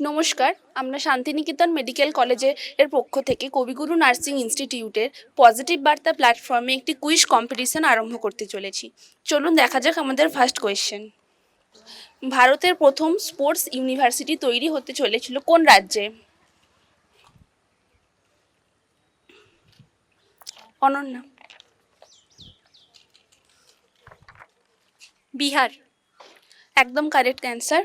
নমস্কার, আমরা শান্তিনিকেতন মেডিকেল কলেজের এর পক্ষ থেকে কবিগুরু নার্সিং ইনস্টিটিউটের পজিটিভ বার্তা প্ল্যাটফর্মে একটি কুইজ কম্পিটিশন আরম্ভ করতে চলেছি। চলুন দেখা যাক আমাদের ফার্স্ট কোয়েশ্চেন। ভারতের প্রথম স্পোর্টস ইউনিভার্সিটি তৈরি হতে চলেছিল কোন রাজ্যে? অনন্যা। বিহার। একদম কারেক্ট অ্যান্সার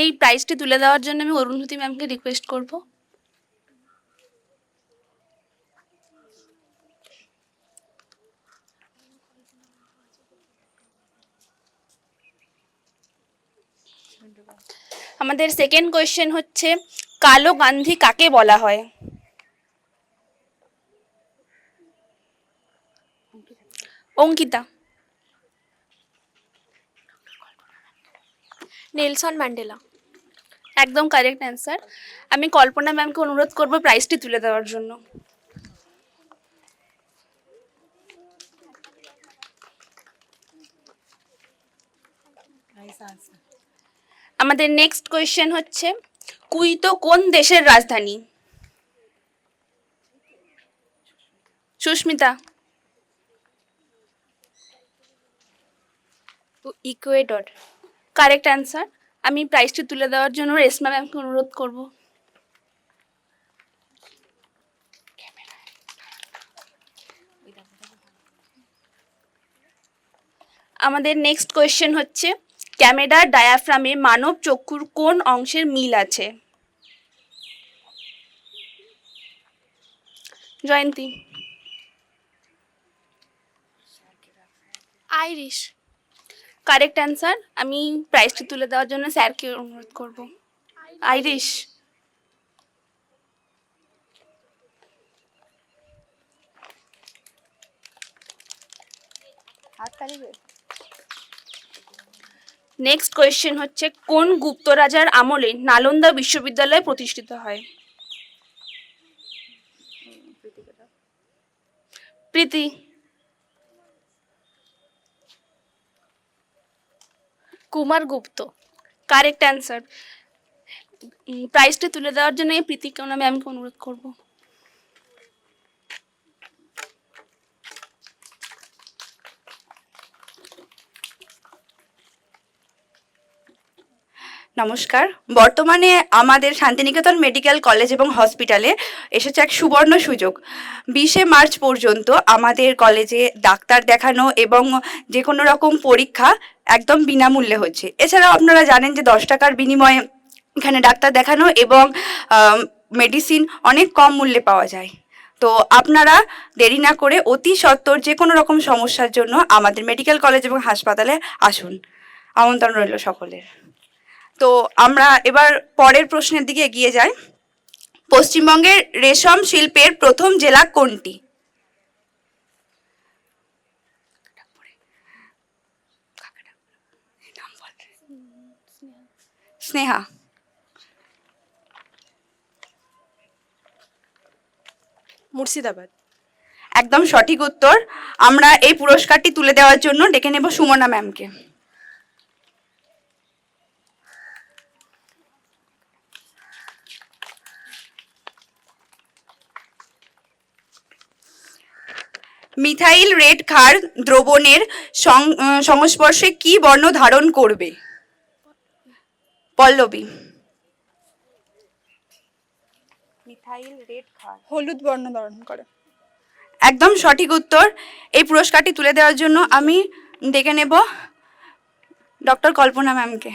এই প্রাইজটি তুলে দেওয়ার জন্য আমি অরুন্ধতী ম্যামকে রিকোয়েস্ট করব। আমাদের সেকেন্ড কোয়েশ্চেন হচ্ছে, কালো গান্ধী কাকে বলা হয়? অঙ্কিতা। Nelson Mandela. একদম কারেক্ট অ্যান্সার আমি কল্পনা ম্যামকে অনুরোধ করব প্রাইজটি তুলে দেওয়ার জন্য। আমাদের নেক্সট কোয়েশ্চেন হচ্ছে কুইতো কোন দেশের রাজধানী? সুস্মিতা। ইকুয়েডর। কারেক্ট অ্যান্সার আমি প্রাইসটি তুলে দেওয়ার জন্য রেশমা ম্যামকে অনুরোধ করব। আমাদের নেক্সট কোয়েশ্চেন হচ্ছে ক্যামেরার ডায়াফ্রামে মানব চক্ষুর কোন অংশের মিল আছে? জয়ন্তী। আইরিশ কারেক্ট অ্যান্সার আমি প্রাইজটি তুলে দেওয়ার জন্য স্যারকে অনুরোধ করব। আইরিশ। নেক্সট কোয়েশ্চেন হচ্ছে, কোন গুপ্ত রাজার আমলে নালন্দা বিশ্ববিদ্যালয় প্রতিষ্ঠিত হয়? প্রীতি। কুমার গুপ্ত। কারেক্ট অ্যান্সার প্রাইজটি তুলে দেওয়ার জন্য এই প্রীতিকে আমি অনুরোধ করব। নমস্কার। বর্তমানে আমাদের শান্তিনিকেতন মেডিকেল কলেজ এবং হসপিটালে এসেছে এক সুবর্ণ সুযোগ। বিশে মার্চ পর্যন্ত আমাদের কলেজে ডাক্তার দেখানো এবং যে কোনো রকম পরীক্ষা একদম বিনামূল্যে হচ্ছে। এছাড়াও আপনারা জানেন যে দশ টাকার বিনিময়ে এখানে ডাক্তার দেখানো এবং মেডিসিন অনেক কম মূল্যে পাওয়া যায়। তো আপনারা দেরি না করে অতি সত্বর যে কোনো রকম সমস্যার জন্য আমাদের মেডিকেল কলেজ এবং হাসপাতালে আসুন। আমন্ত্রণ রইল সকলের। তো আমরা এবার পরের প্রশ্নের দিকে এগিয়ে যাই। পশ্চিমবঙ্গের রেশম শিল্পের প্রথম জেলা কোনটি? স্নেহা। মুর্শিদাবাদ। একদম সঠিক উত্তর। আমরা এই পুরস্কারটি তুলে দেওয়ার জন্য ডেকে নেব সুমনা ম্যামকে। মিথাইল রেড ক্ষার দ্রবণের সং- সংস্পর্শে কি বর্ণ ধারণ করবে? পল্লবী। মিথাইল রেড ক্ষার হলুদ বর্ণ ধারণ করে। একদম সঠিক উত্তর। এই পুরস্কারটি তুলে দেওয়ার জন্য আমি ডেকে নেব ডক্টর কল্পনা ম্যামকে।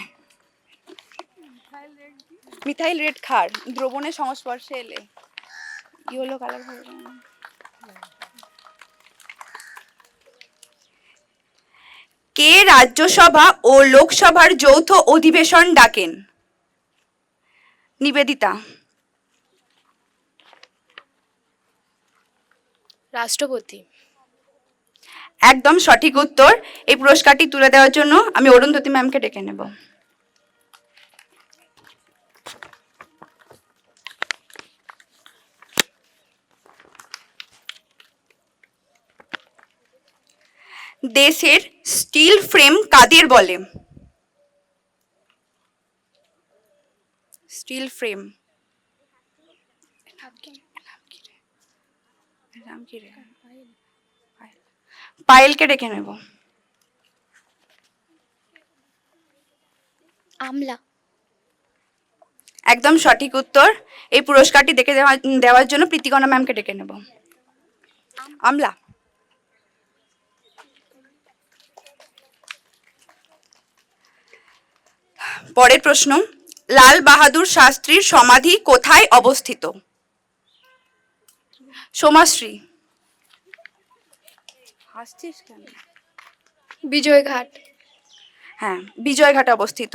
মিথাইল রেড ক্ষার দ্রবণের সংস্পর্শে এলে। ইয়েলো কালার হবে কে রাজ্যসভা ও লোকসভার যৌথ অধিবেশন ডাকেন? নিবেদিতা। রাষ্ট্রপতি। একদম সঠিক উত্তর। এই পুরস্কারটি তুলে দেওয়ার জন্য আমি অরুন্ধতী ম্যামকে ডেকে নেব। দেশের স্টিল ফ্রেম কাদের বলে? Steel frame. পায়েলকে ডেকে নেব। আমলা। একদম সঠিক উত্তর। এই পুরস্কারটি দেখে দেওয়া দেওয়ার জন্য প্রীতিকণা ম্যামকে ডেকে নেব। আমলা। পরের প্রশ্ন লাল বাহাদুর শাস্ত্রীর সমাধি কোথায় অবস্থিত? সোমাশ্রী। হাসছিস কেন? বিজয়ঘাট। হ্যাঁ বিজয়ঘাটে অবস্থিত।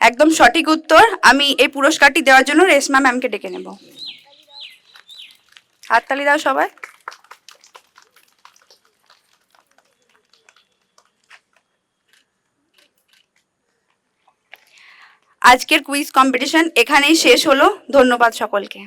একদম সঠিক উত্তর আমি এই পুরস্কারটি দেওয়ার জন্য রেশমা ম্যামকে ডেকে নেব। হাততালি দাও সবাই। আজকের কুইজ কম্পিটিশন এখানেই শেষ হলো। ধন্যবাদ সকলকে।